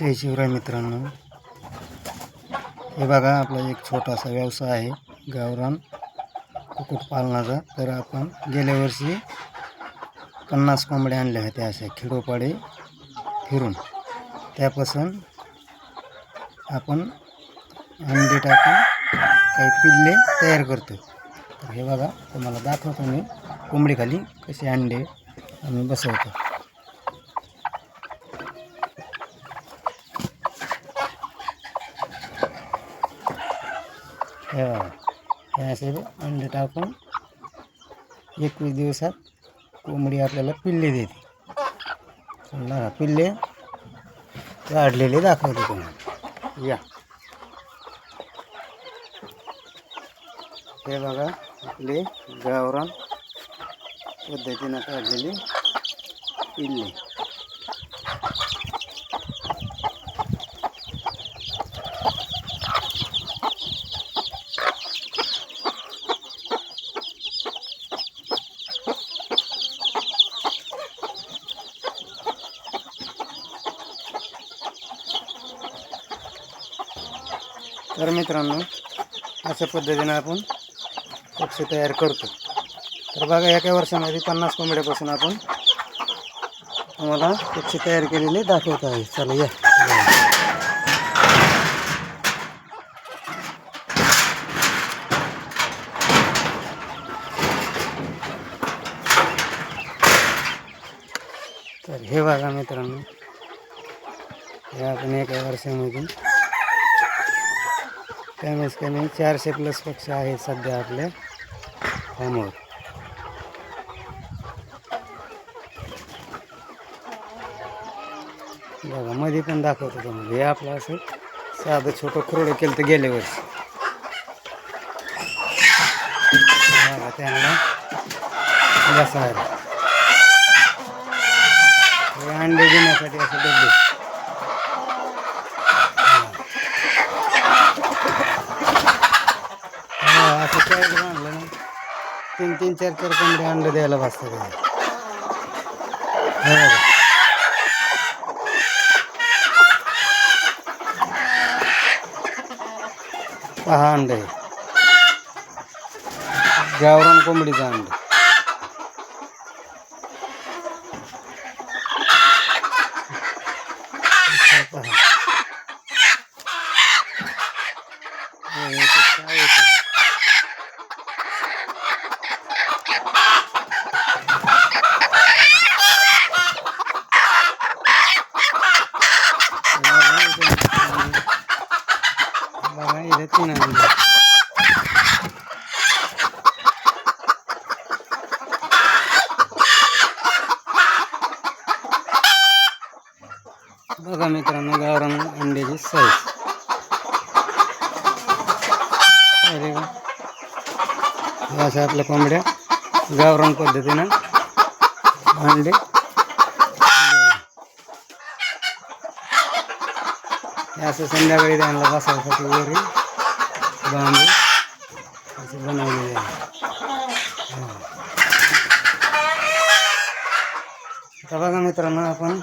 जय शिवराय मित्रांनो. हे बघा आपला एक छोटासा व्यवसाय आहे गावरान कुक्कुटपालनाचा तर आपण गेल्या वर्षी पन्नास कोंबड्या आणल्या होत्या अशा खेडोपाडे फिरून. त्यापासून आपण अंडे टाकून काही पिल्ले तयार करतो. तर हे बघा तुम्हाला दाखवतो मी. कोंबडीखाली कसे अंडे आम्ही बसवतो. हे. हे असे अंडे टाकून एकवीस दिवसात कोंबडी आपल्याला पिल्ले देते। पिल्ले वाढलेले दाखवते तुम्हाला। या। हे काढलेले तर मित्रांनो, अशा पद्धतीनं आपण पक्ष तयार करतो. तर बघा, एका वर्षामध्ये पन्नास कोंबड्यापासून आपण तुम्हाला पक्ष तयार केलेले दाखवत आहे. चला, या. तर हे बघा मित्रांनो, हे कमीत कमी चारशे प्लस पक्षी आहेत सध्या आपल्या फार्मवर बघा मध्ये पण दाखवतो तुम्हाला. हे आपलं असं साधं छोटं खुरडं केलं तर गेले वर्षी. बघा त्यांना. बसायला हे अंडे देण्यासाठी असं डबे हा, असं काय आणलं ना तीन तीन चार चार कोंबडे अंडे द्यायला बसतात. हे पहा अंडे. गावरान कोंबडीचं अंडे इथं पहा. हे इथं काय होतं? बघा इथं बघा इथे तीन अंडे बघा मित्रांनो गावरान अंड्याची साईज अरे अशा आपल्या कोंबड्या गावरान पद्धतीनं अंडे हे असं संध्याकाळी त्यांना बसायसाठी वगैरे बांबू असं बनवलेले आहे. बघा मित्रांनो आपण